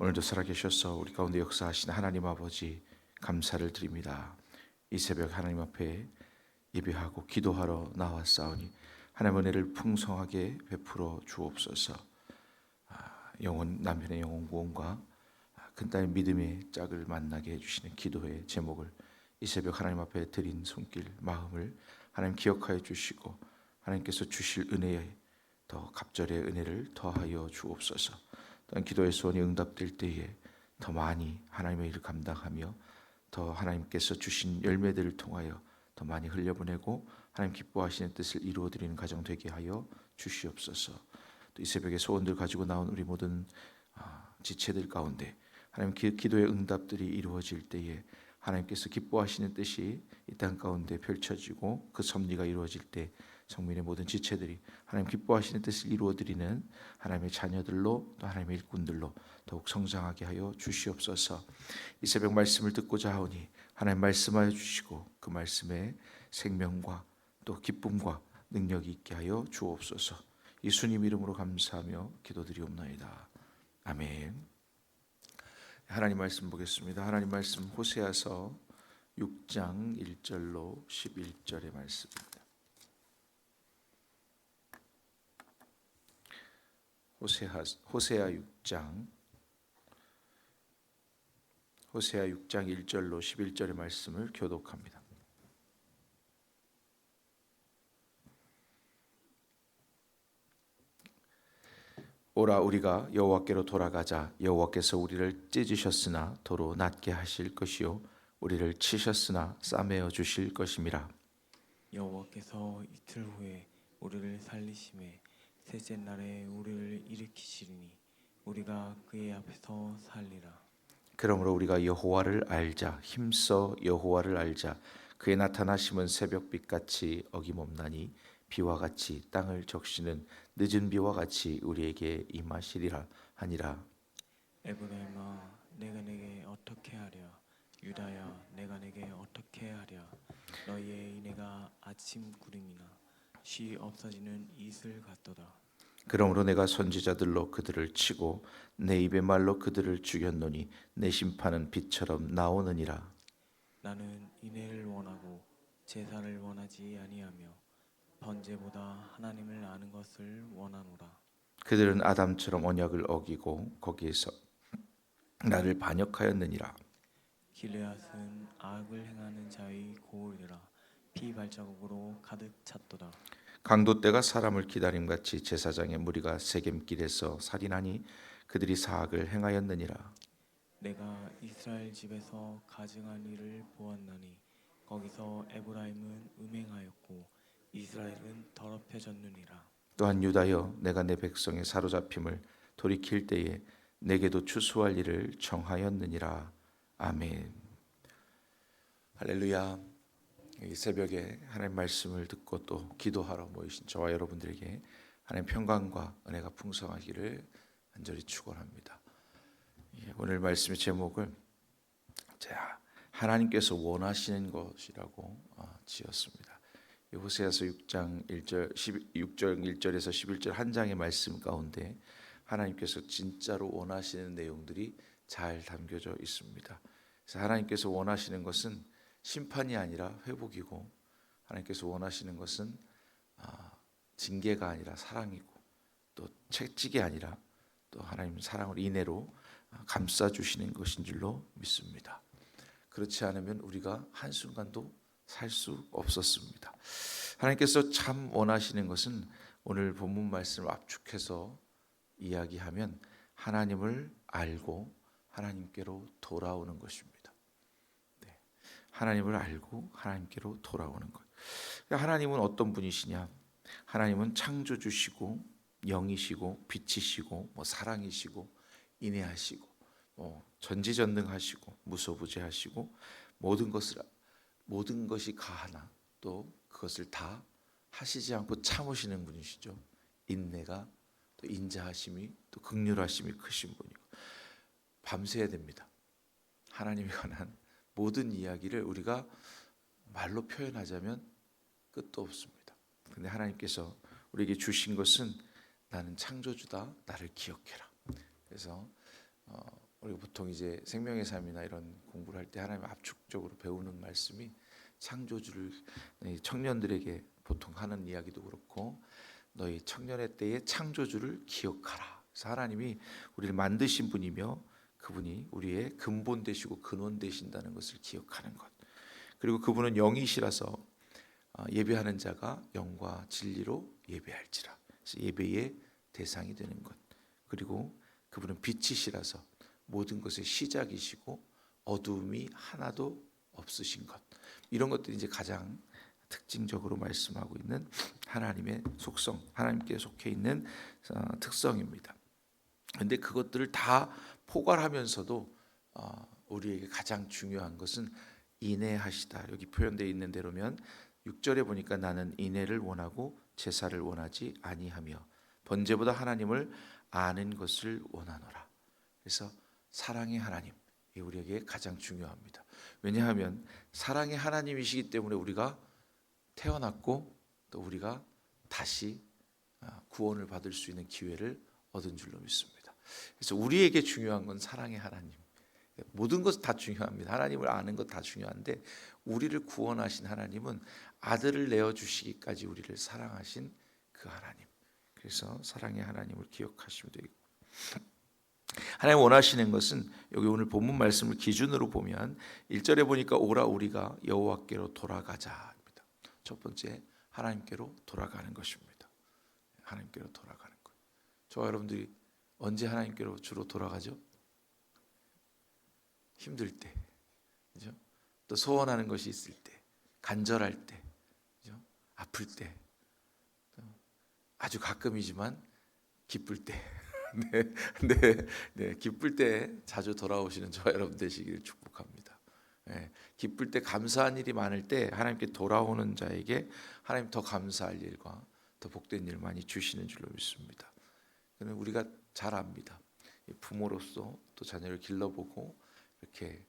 오늘도 살아계셔서 우리 가운데 역사하신 하나님 아버지 감사를 드립니다. 이 새벽 하나님 앞에 예배하고 기도하러 나왔사오니 하나님의 은혜를 풍성하게 베풀어 주옵소서. 아, 영혼 남편의 영혼 구원과 큰딸 믿음의 짝을 만나게 해주시는 기도의 제목을 이 새벽 하나님 앞에 드린 손길 마음을 하나님 기억하여 주시고 하나님께서 주실 은혜에 더 갑절의 은혜를 더하여 주옵소서. 또한 기도의 소원이 응답될 때에 더 많이 하나님의 일을 감당하며 더 하나님께서 주신 열매들을 통하여 더 많이 흘려보내고 하나님 기뻐하시는 뜻을 이루어 드리는 가정 되게 하여 주시옵소서. 또 이 새벽에 소원들 가지고 나온 우리 모든 아, 지체들 가운데 하나님 기, 기도의 응답들이 이루어질 때에 하나님께서 기뻐하시는 뜻이 이 땅 가운데 펼쳐지고 그 섭리가 이루어질 때 성민의 모든 지체들이 하나님 기뻐하시는 뜻을 이루어 드리는 하나님의 자녀들로 또 하나님의 일꾼들로 더욱 성장하게 하여 주시옵소서. 이 새벽 말씀을 듣고자 하오니 하나님 말씀하여 주시고 그 말씀에 생명과 또 기쁨과 능력이 있게 하여 주옵소서. 예수님 이름으로 감사하며 기도드리옵나이다. 아멘. 하나님 말씀 보겠습니다. 하나님 말씀 호세아서 6장 1절로 11절의 말씀입니다. 호세아 호세아 6장. 호세아 6장 1절로 11절의 말씀을 교독합니다. 오라 우리가 여호와께로 돌아가자. 여호와께서 우리를 찢으셨으나 도로 낫게 하실 것이요 우리를 치셨으나 싸매어 주실 것임이라. 여호와께서 이틀 후에 우리를 살리심에 셋째 날에 우리를 일으키시리니 우리가 그의 앞에서 살리라. 그러므로 우리가 여호와를 알자. 힘써 여호와를 알자. 그의 나타나심은 새벽빛 같이 어김없나니 비와 같이 땅을 적시는 늦은 비와 같이 우리에게 임하시리라 하니라. 에브라임아 내가 내게 어떻게 하랴? 유다야 내가 내게 어떻게 하랴? 너희의 인애가 아침 구름이나 쉬 없어지는 이슬 같도다. 그러므로 내가 선지자들로 그들을 치고 내 입의 말로 그들을 죽였노니 내 심판은 빛처럼 나오느니라. 나는 인애를 원하고 제사를 원하지 아니하며 번제보다 하나님을 아는 것을 원하노라. 그들은 아담처럼 언약을 어기고 거기에서 나를 반역하였느니라. 길르앗은 악을 행하는 자의 고울이라 피 발자국으로 가득 찼도다. 강도 때가 사람을 기다림 같이 제사장의 무리가 세겜길에서 살인하니 그들이 사악을 행하였느니라 내가 이스라엘 집에서 가증한 일을 보았나니 거기서 에브라임은 음행하였고 이스라엘은 더럽혀졌느니라. 또한 유다여 내가 내 백성의 사로잡힘을 돌이킬 때에 내게도 추수할 일을 정하였느니라 아멘 할렐루야 이 새벽에 하나님 말씀을 듣고 또 기도하러 모이신 저와 여러분들에게 하나님 평강과 은혜가 풍성하기를 간절히 축원합니다 예, 오늘 말씀의 제목을 자 하나님께서 원하시는 것이라고 어, 지었습니다. 이 호세아서 6장 1절 6절 1절에서 11절 한 장의 말씀 가운데 하나님께서 진짜로 원하시는 내용들이 잘 담겨져 있습니다. 그래서 하나님께서 원하시는 것은 심판이 아니라 회복이고 하나님께서 원하시는 것은 아, 징계가 아니라 사랑이고 또 채찍이 아니라 또 하나님 사랑을 인애로 감싸 주시는 것인 줄로 믿습니다. 그렇지 않으면 우리가 한 순간도 살 수 없었습니다. 하나님께서 참 원하시는 것은 오늘 본문 말씀을 압축해서 이야기하면 하나님을 알고 하나님께로 돌아오는 것입니다. 네. 하나님을 알고 하나님께로 돌아오는 것. 하나님은 어떤 분이시냐? 하나님은 창조주시고 영이시고 빛이시고 뭐 사랑이시고 인애하시고 뭐 전지전능하시고 무소부재하시고 모든 것을 모든 것이 가하나 또 그것을 다 하시지 않고 참으시는 분이시죠. 인내가 또 인자하심이 또 극률하심이 크신 분이고 밤새야 됩니다. 하나님에 관한 모든 이야기를 우리가 말로 표현하자면 끝도 없습니다. 근데 하나님께서 우리에게 주신 것은 나는 창조주다. 나를 기억해라. 그래서 어, 우리가 보통 이제 생명의 삶이나 이런 공부를 할 때 하나님 압축적으로 배우는 말씀이 창조주를 이 청년들에게 보통 하는 이야기도 그렇고 너희 청년의 때에 창조주를 기억하라. 그래서 하나님이 우리를 만드신 분이며 그분이 우리의 근본 되시고 근원 되신다는 것을 기억하는 것. 그리고 그분은 영이시라서 어, 예배하는 자가 영과 진리로 예배할지라. 예배의 대상이 되는 것. 그리고 그분은 빛이시라서 모든 것의 시작이시고 어두움이 하나도 없으신 것. 이런 것들이 이제 가장 특징적으로 말씀하고 있는 하나님의 속성, 하나님께 속해 있는 어, 특성입니다. 근데 그것들을 다 포괄하면서도 어, 우리에게 가장 중요한 것은 인내하시다. 여기 표현되어 있는 대로면 6절에 보니까 나는 인내를 원하고 제사를 원하지 아니하며 번제보다 하나님을 아는 것을 원하노라. 그래서 사랑의 하나님 이 우리에게 가장 중요합니다. 왜냐하면 사랑의 하나님이시기 때문에 우리가 태어났고 또 우리가 다시 아, 구원을 받을 수 있는 기회를 얻은 줄로 믿습니다. 그래서 우리에게 중요한 건 사랑의 하나님. 모든 것 다 중요합니다. 하나님을 아는 것 다 중요한데 우리를 구원하신 하나님은 아들을 내어 주시기까지 우리를 사랑하신 그 하나님. 그래서 사랑의 하나님을 기억하시면 되고 하나님 원하시는 것은 여기 오늘 본문 말씀을 기준으로 보면 1절에 보니까 오라 우리가 여호와께로 돌아가자입니다. 첫 번째 하나님께로 돌아가는 것입니다. 하나님께로 돌아가는 것. 저와 여러분들이 언제 하나님께로 주로 돌아가죠? 힘들 때, 그죠? 또 소원하는 것이 있을 때, 간절할 때, 그죠? 아플 때, 또 아주 가끔이지만 기쁠 때, 네, 네, 네, 기쁠 때 자주 돌아오시는 저와 여러분 되시기를 축복합니다. 네, 기쁠 때 감사한 일이 많을 때 하나님께 돌아오는 자에게 하나님 더 감사할 일과 더 복된 일 많이 주시는 줄로 믿습니다. 우리가 잘 압니다. 부모로서 또 자녀를 길러보고 이렇게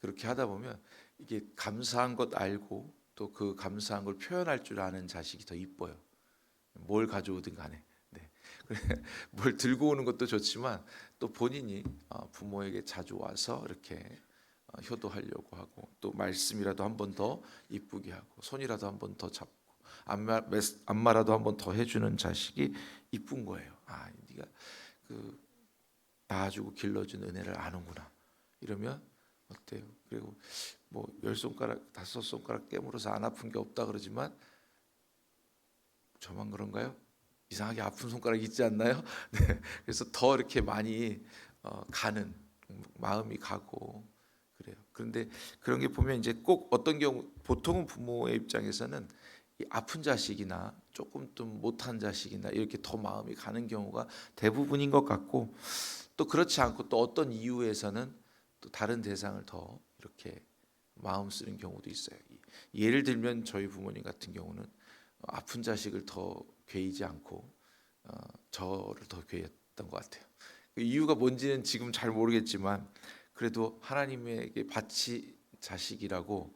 그렇게 하다 보면 이게 감사한 것 알고 또 그 감사한 걸 표현할 줄 아는 자식이 더 이뻐요. 뭘 가져오든 간에. 네. 뭘 들고 오는 것도 좋지만 또 본인이 어, 부모에게 자주 와서 이렇게 어, 효도하려고 하고 또 말씀이라도 한 번 더 이쁘게 하고 손이라도 한 번 더 잡고 안마 안마라도 한 번 더 해주는 자식이 이쁜 거예요. 아, 네가 그 낳아주고 길러준 은혜를 아는구나. 이러면 어때요? 그리고 뭐 열 손가락 다섯 손가락 깨물어서 안 아픈 게 없다 그러지만 저만 그런가요? 이상하게 아픈 손가락 있지 않나요? 네. 그래서 더 이렇게 많이 어, 가는 마음이 가고 그래요. 그런데 그런 게 보면 이제 꼭 어떤 경우 보통은 부모의 입장에서는 이 아픈 자식이나 조금 좀 못한 자식이나 이렇게 더 마음이 가는 경우가 대부분인 것 같고 또 그렇지 않고 또 어떤 이유에서는 또 다른 대상을 더 이렇게 마음 쓰는 경우도 있어요. 이- 예를 들면 저희 부모님 같은 경우는 아픈 자식을 더 괴이지 않고 어, 저를 더 괴했던 것 같아요. 그 이유가 뭔지는 지금 잘 모르겠지만 그래도 하나님에게 바치 자식이라고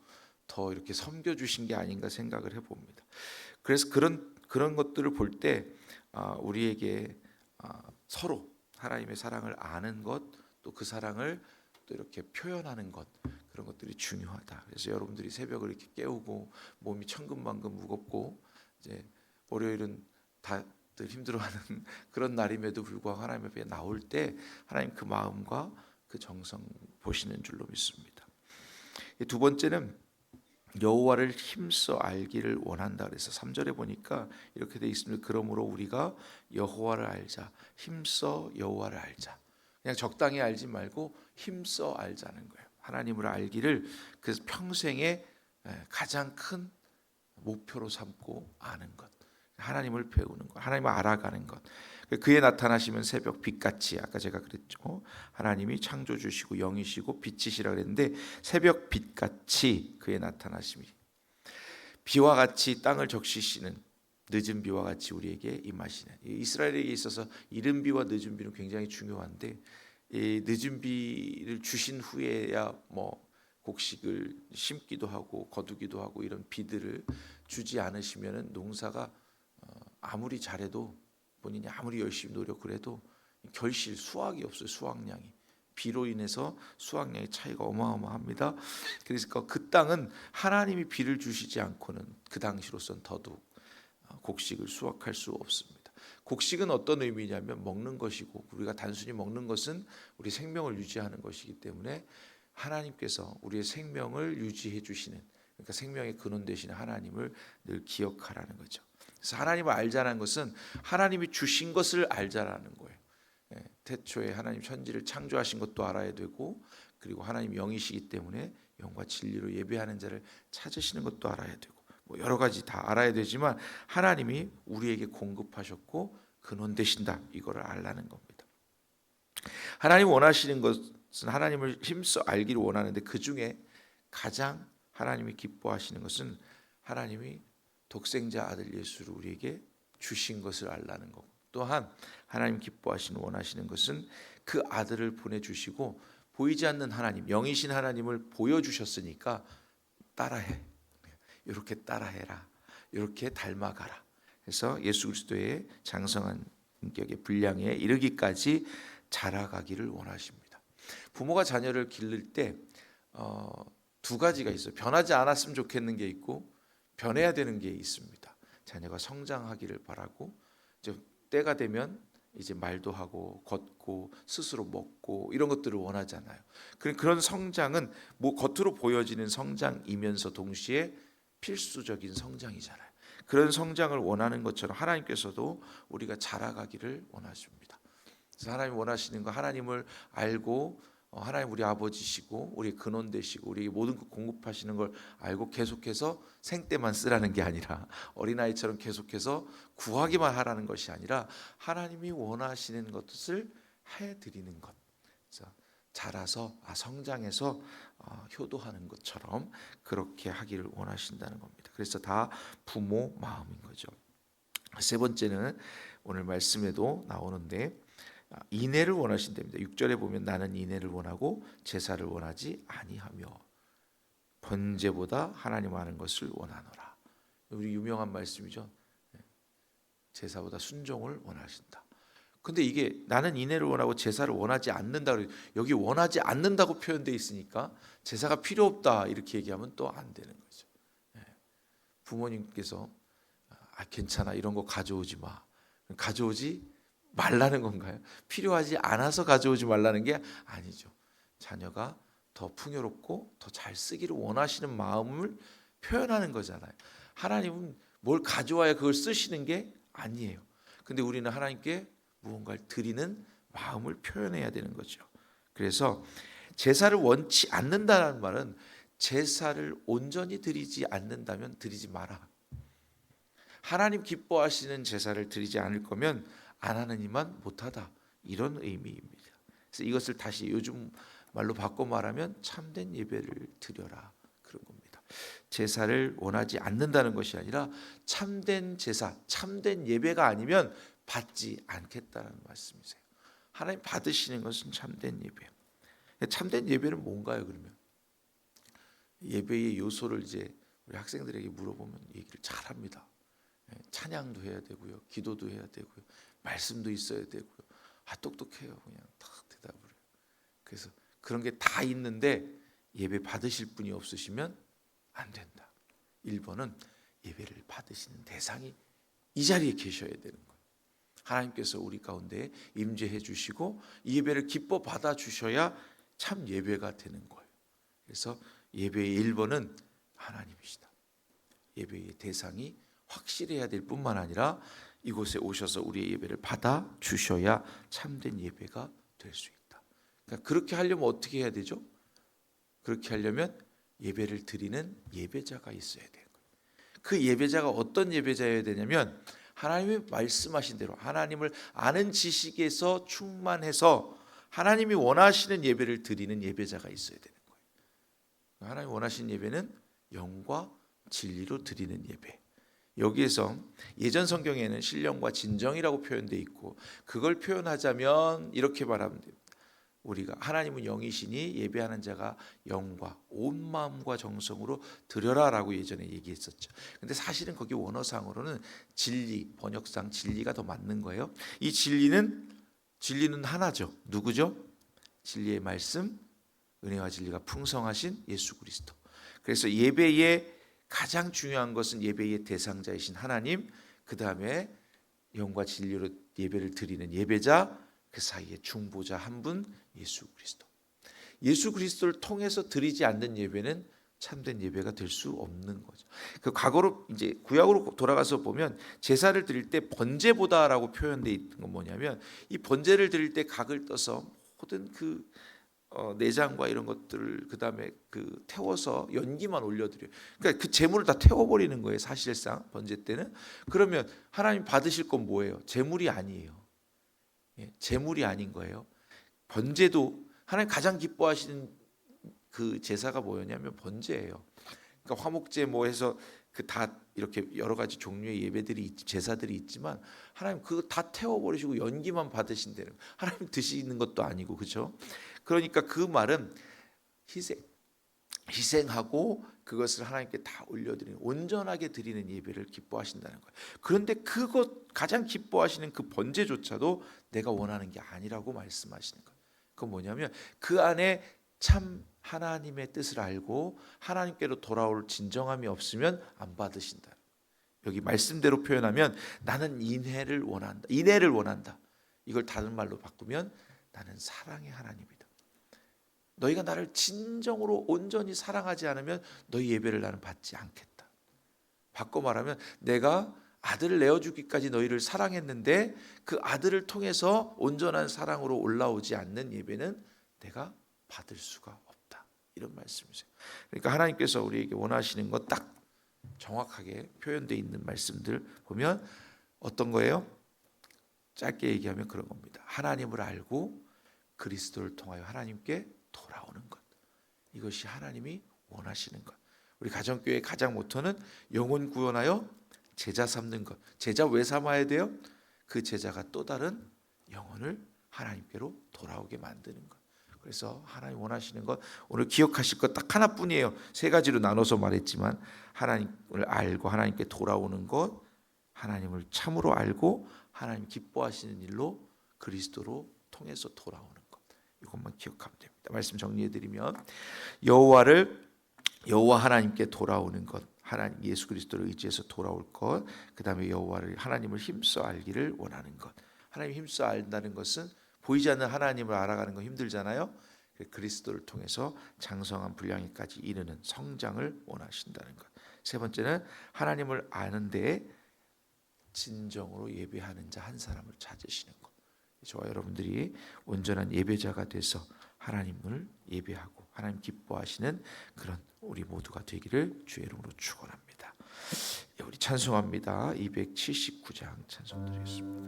더 이렇게 섬겨 주신 게 아닌가 생각을 해 봅니다. 그래서 그런 그런 것들을 볼 때 우리에게 아, 서로 하나님의 사랑을 아는 것, 또 그 사랑을 또 이렇게 표현하는 것 그런 것들이 중요하다. 그래서 여러분들이 새벽을 이렇게 깨우고 몸이 천근만근 무겁고 이제 월요일은 다들 힘들어하는 그런 날임에도 불구하고 하나님 앞에 나올 때 하나님 그 마음과 그 정성 보시는 줄로 믿습니다. 이두 번째는 여호와를 힘써 알기를 원한다 그래서 3절에 보니까 이렇게 돼 있습니다. 그러므로 우리가 여호와를 알자. 힘써 여호와를 알자. 그냥 적당히 알지 말고 힘써 알자는 거예요. 하나님을 알기를 그 평생의 에, 가장 큰 목표로 삼고 아는 것. 하나님을 배우는 것. 하나님을 알아가는 것. 그에 나타나시면 새벽 빛같이 아까 제가 그랬죠. 하나님이 창조 주시고 영이시고 빛이시라 그랬는데 새벽 빛같이 그에 나타나심이 비와 같이 땅을 적시시는 늦은 비와 같이 우리에게 임하시는 이 이스라엘에 있어서 이른 비와 늦은 비는 굉장히 중요한데 이 늦은 비를 주신 후에야 뭐 곡식을 심기도 하고 거두기도 하고 이런 비들을 주지 않으시면은 농사가 어, 아무리 잘해도 본인이 아무리 열심히 노력을 해도 결실 수확이 없어요 수확량이 비로 인해서 수확량의 차이가 어마어마합니다. 그래서 그 땅은 하나님이 비를 주시지 않고는 그 당시로선 더더욱 어, 곡식을 수확할 수 없습니다. 곡식은 어떤 의미냐면 먹는 것이고 우리가 단순히 먹는 것은 우리 생명을 유지하는 것이기 때문에 하나님께서 우리의 생명을 유지해 주시는 그러니까 생명의 근원 되시는 하나님을 늘 기억하라는 거죠. 그래서 하나님을 알자는 것은 하나님이 주신 것을 알자라는 거예요. 예, 태초에 하나님 천지를 창조하신 것도 알아야 되고 그리고 하나님 영이시기 때문에 영과 진리로 예배하는 자를 찾으시는 것도 알아야 되고 뭐 여러 가지 다 알아야 되지만 하나님이 우리에게 공급하셨고 근원 되신다 이거를 알라는 겁니다. 하나님 원하시는 것은 하나님을 힘써 알기를 원하는데 그 중에 가장 하나님이 기뻐하시는 것은 하나님이 독생자 아들 예수를 우리에게 주신 것을 알라는 것. 또한 하나님 기뻐하시는 원하시는 것은 그 아들을 보내 주시고 보이지 않는 하나님, 영이신 하나님을 보여 주셨으니까 따라해. 이렇게 따라해라. 이렇게 닮아가라. 그래서 예수 그리스도의 장성한 인격의 분량에 이르기까지 자라가기를 원하십니다. 부모가 자녀를 기를 때 어, 두 가지가 있어요. 변하지 않았으면 좋겠는 게 있고 변해야 되는 게 있습니다. 자녀가 성장하기를 바라고 이제 때가 되면 이제 말도 하고 걷고 스스로 먹고 이런 것들을 원하잖아요. 그런 성장은 뭐 겉으로 보여지는 성장이면서 동시에 필수적인 성장이잖아요. 그런 성장을 원하는 것처럼 하나님께서도 우리가 자라가기를 원하십니다. 그래서 하나님 원하시는 거 하나님을 알고 어, 하나님 우리 아버지시고 우리 근원 되시고 우리 모든 것 공급하시는 걸 알고 계속해서 생 때만 쓰라는 게 아니라 어린아이처럼 계속해서 구하기만 하라는 것이 아니라 하나님이 원하시는 것을 해 드리는 것. 자라서 아 성장해서 어, 효도하는 것처럼 그렇게 하기를 원하신다는 겁니다. 그래서 다 부모 마음인 거죠. 세 번째는 오늘 말씀에도 나오는데 아, 인애를 원하신답니다. 6절에 보면 나는 인애를 원하고 제사를 원하지 아니하며 번제보다 하나님 아는 것을 원하노라. 우리 유명한 말씀이죠. 네. 제사보다 순종을 원하신다. 근데 이게 나는 인애를 원하고 제사를 원하지 않는다. 여기 원하지 않는다고 표현되어 있으니까 제사가 필요 없다 이렇게 얘기하면 또 안 되는 거죠. 네. 부모님께서 아 괜찮아 이런 거 가져오지 마. 가져오지 말라는 건가요? 필요하지 않아서 가져오지 말라는 게 아니죠. 자녀가 더 풍요롭고 더 잘 쓰기를 원하시는 마음을 표현하는 거잖아요. 하나님은 뭘 가져와야 그걸 쓰시는 게 아니에요. 근데 우리는 하나님께 무언가를 드리는 마음을 표현해야 되는 거죠. 그래서 제사를 원치 않는다는 말은 제사를 온전히 드리지 않는다면 드리지 마라. 하나님 기뻐하시는 제사를 드리지 않을 거면 안 하는 이만 못하다 이런 의미입니다. 그래서 이것을 다시 요즘 말로 바꿔 말하면 참된 예배를 드려라 그런 겁니다. 제사를 원하지 않는다는 것이 아니라 참된 제사, 참된 예배가 아니면 받지 않겠다는 말씀이세요. 하나님 받으시는 것은 참된 예배. 참된 예배는 뭔가요? 그러면 예배의 요소를 이제 우리 학생들에게 물어보면 얘기를 잘합니다. 찬양도 해야 되고요, 기도도 해야 되고요, 말씀도 있어야 되고요. 아 똑똑해요. 그냥 탁 대답을 해요. 그래서 그런 게 다 있는데 예배 받으실 분이 없으시면 안 된다. 1번은 예배를 받으시는 대상이 이 자리에 계셔야 되는 거예요. 하나님께서 우리 가운데 임재해 주시고 이 예배를 기뻐 받아 주셔야 참 예배가 되는 거예요. 그래서 예배의 1번은 하나님이시다. 예배의 대상이 확실해야 될 뿐만 아니라 이곳에 오셔서 우리의 예배를 받아 주셔야 참된 예배가 될 수 있다. 그러니까 그렇게 하려면 어떻게 해야 되죠? 그렇게 하려면 예배를 드리는 예배자가 있어야 돼요. 그 예배자가 어떤 예배자여야 되냐면 하나님이 말씀하신 대로 하나님을 아는 지식에서 충만해서 하나님이 원하시는 예배를 드리는 예배자가 있어야 되는 거예요. 하나님 원하시는 예배는 영과 진리로 드리는 예배. 여기에서 예전 성경에는 신령과 진정이라고 표현되어 있고 그걸 표현하자면 이렇게 말하면 됩니다. 우리가 하나님은 영이시니 예배하는 자가 영과 온 마음과 정성으로 드려라라고 예전에 얘기했었죠. 근데 사실은 거기 원어상으로는 진리 번역상 진리가 더 맞는 거예요. 이 진리는 진리는 하나죠. 누구죠? 진리의 말씀, 은혜와 진리가 풍성하신 예수 그리스도. 그래서 예배의 가장 중요한 것은 예배의 대상자이신 하나님, 그 다음에 영과 진리로 예배를 드리는 예배자, 그 사이에 중보자 한 분 예수 그리스도. 예수 그리스도를 통해서 드리지 않는 예배는 참된 예배가 될 수 없는 거죠. 그 과거로 이제 구약으로 돌아가서 보면 제사를 드릴 때 번제보다라고 표현되어 있는 건 뭐냐면 이 번제를 드릴 때 각을 떠서 모든 그 어, 내장과 이런 것들을 그 다음에 그 태워서 연기만 올려드려요. 그러니까 그 재물을 다 태워버리는 거예요. 사실상 번제 때는 그러면 하나님 받으실 건 뭐예요? 재물이 아니에요. 예, 재물이 아닌 거예요. 번제도 하나님 가장 기뻐하시는 그 제사가 뭐였냐면 번제예요. 그러니까 화목제 뭐 해서 그 다 이렇게 여러 가지 종류의 예배들이 있- 제사들이 있지만 하나님 그거 다 태워 버리시고 연기만 받으신다는. 하나님 드시는 것도 아니고 그죠? 그러니까 그 말은 희생 희생하고 그것을 하나님께 다 올려드리는 온전하게 드리는 예배를 기뻐하신다는 거예요. 그런데 그것 가장 기뻐하시는 그 번제조차도 내가 원하는 게 아니라고 말씀하시는 거예요. 그건 뭐냐면 그 안에 참 하나님의 뜻을 알고 하나님께로 돌아올 진정함이 없으면 안 받으신다. 여기 말씀대로 표현하면 나는 인해를 원한다. 인해를 원한다. 이걸 다른 말로 바꾸면 나는 사랑의 하나님이다. 너희가 나를 진정으로 온전히 사랑하지 않으면 너희 예배를 나는 받지 않겠다. 바꿔 말하면 내가 아들을 내어주기까지 너희를 사랑했는데 그 아들을 통해서 온전한 사랑으로 올라오지 않는 예배는 내가 받을 수가 없다. 이런 말씀이세요. 그러니까 하나님께서 우리에게 원하시는 것 딱 정확하게 표현되어 있는 말씀들 보면 어떤 거예요? 짧게 얘기하면 그런 겁니다. 하나님을 알고 그리스도를 통하여 하나님께 돌아오는 것. 이것이 하나님이 원하시는 것. 우리 가정교회 가장 모토는 영혼 구원하여 제자 삼는 것. 제자 왜 삼아야 돼요? 그 제자가 또 다른 영혼을 하나님께로 돌아오게 만드는 것. 그래서 하나님 원하시는 것 오늘 기억하실 것 딱 하나뿐이에요. 세 가지로 나눠서 말했지만 하나님을 알고 하나님께 돌아오는 것, 하나님을 참으로 알고 하나님 기뻐하시는 일로 그리스도로 통해서 돌아오는 것. 이것만 기억하면 됩니다. 말씀 정리해 드리면 여호와를 여호와 하나님께 돌아오는 것, 하나님 예수 그리스도를 의지해서 돌아올 것, 그 다음에 여호와를 하나님을 힘써 알기를 원하는 것. 하나님 힘써 안다는 것은 보이지 않는 하나님을 알아가는 건 힘들잖아요. 그리스도를 통해서 장성한 분량에까지 이르는 성장을 원하신다는 것. 세 번째는 하나님을 아는데 진정으로 예배하는 자 한 사람을 찾으시는 것. 저와 여러분들이 온전한 예배자가 돼서 하나님을 예배하고 하나님 기뻐하시는 그런 우리 모두가 되기를 주의 이름으로 축원합니다. 예, 우리 찬송합니다. 279장 찬송 드리겠습니다.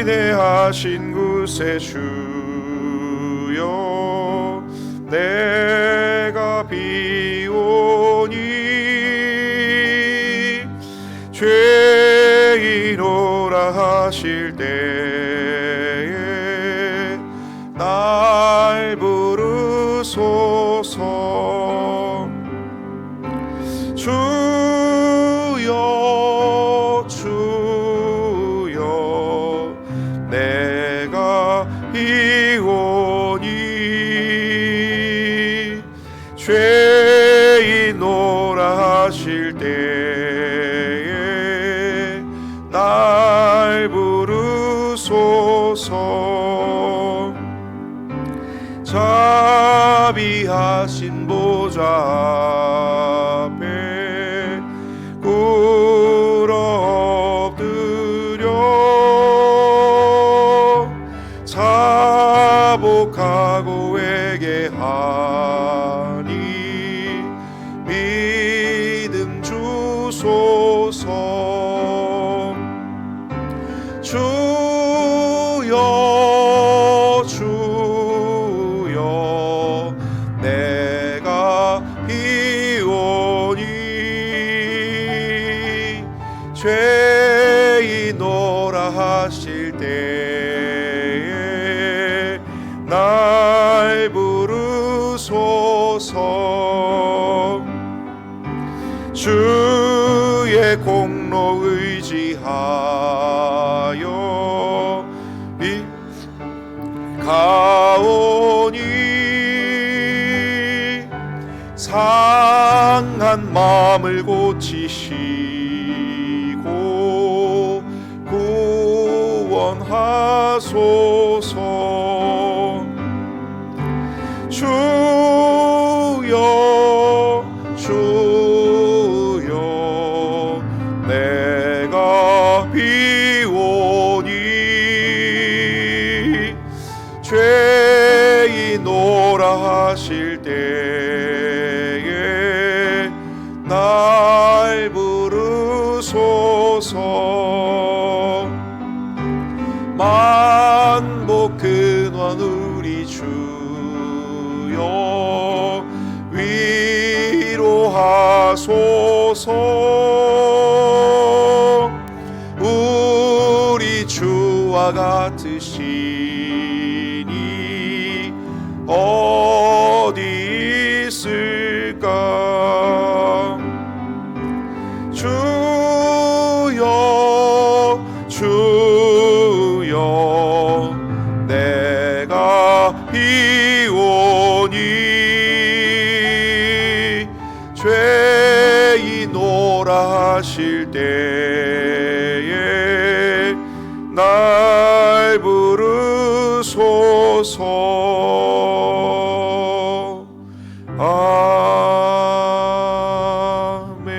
인내하신 구세 주여 내 하실 하신 주의 공로 의지하여 이 가오니 상한 마음을 고치시고 구원하소서 부르소서. 만복 근원 우리 주여 위로하소서. 우리 주와 같으 부르소서. 아멘.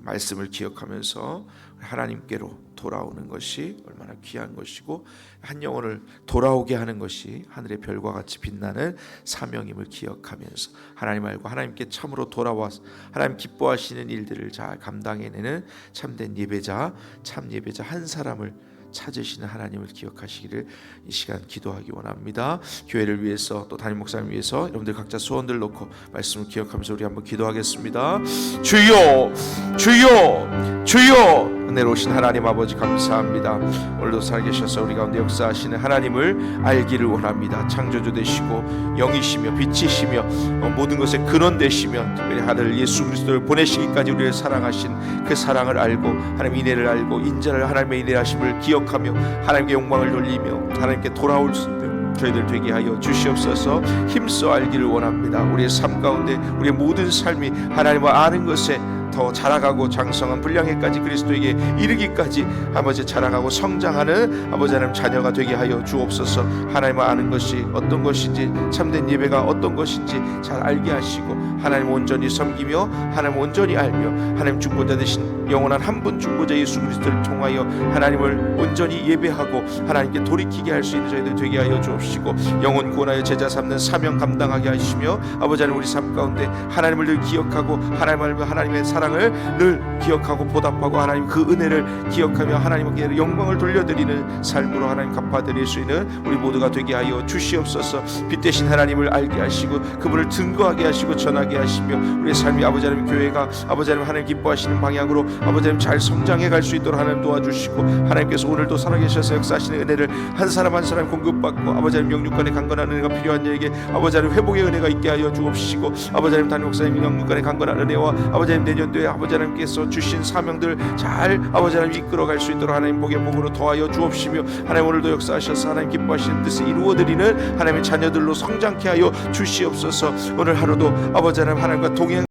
말씀을 기억하면서 하나님께로 돌아오는 것이 얼마나 귀한 것이고 한 영혼을 돌아오게 하는 것이 하늘의 별과 같이 빛나는 사명임을 기억하면서 하나님 알고 하나님께 참으로 돌아와 하나님 기뻐하시는 일들을 잘 감당해내는 참된 예배자 참 예배자 한 사람을 찾으시는 하나님을 기억하시기를 이 시간 기도하기 원합니다. 교회를 위해서 또 담임 목사님 위해서 여러분들 각자 소원들 놓고 말씀을 기억하면서 우리 한번 기도하겠습니다. 주여, 주여, 주여. 은혜로우신 하나님 아버지 감사합니다. 오늘도 살계셔서 우리 가운데 역사하시는 하나님을 알기를 원합니다. 창조주 되시고 영이시며 빛이시며 어, 모든 것의 근원 되시며 특별히 하늘 예수 그리스도를 보내시기까지 우리를 사랑하신 그 사랑을 알고 하나님 인애를 알고 인자를 하나님의 인애하심을 기억 하며 하나님께 영광을 돌리며 하나님께 돌아올 수 있는 저희들 되게 하여 주시옵소서 힘써 알기를 원합니다. 우리의 삶 가운데 우리의 모든 삶이 하나님을 아는 것에 더 자라가고 장성한 분량에까지 그리스도에게 이르기까지 아버지 자라가고 성장하는 아버지 하나님 자녀가 되게 하여 주옵소서. 하나님을 아는 것이 어떤 것인지 참된 예배가 어떤 것인지 잘 알게 하시고 하나님 온전히 섬기며 하나님 온전히 알며 하나님 중보자 되신 영원한 한 분 중보자 예수 그리스도를 통하여 하나님을 온전히 예배하고 하나님께 돌이키게 할 수 있는 저희들 되게 하여 주옵시고 영혼 구원하여 제자 삼는 사명 감당하게 하시며 아버지 하나님 우리 삶 가운데 하나님을 늘 기억하고 하나님을 알며 하나님의 사랑 을 늘 기억하고 보답하고 하나님 그 은혜를 기억하며 하나님께 영광을 돌려드리는 삶으로 하나님 갚아드릴 수 있는 우리 모두가 되게 하여 주시옵소서. 빛 대신 하나님을 알게 하시고 그분을 증거하게 하시고 전하게 하시며 우리의 삶이 아버지 하나님 교회가 아버지 하나님 하나님 기뻐하시는 방향으로 아버지 하나님 잘 성장해 갈 수 있도록 하나님 도와주시고 하나님께서 오늘도 살아계셔서 역사하시는 은혜를 한 사람 한 사람 공급받고 아버지 하나님 영육간에 강건한 은혜가 필요한 자에게 아버지 하나님 회복의 은혜가 있게 하여 주옵시고 아버지 하나님 담임 목사님 영육간에 강건한 은혜와 아버지 하나님 내년 도에 아버지 하나님께서 주신 사명들 잘 아버지 하나님 이끌어갈 수 있도록 하나님 복의 복으로 도와여 주옵시며 하나님 오늘도 역사하셔서 하나님 기뻐하시는 뜻을 이루어드리는 하나님의 자녀들로 성장케 하여 주시옵소서. 오늘 하루도 아버지 하나님 하나님과 동행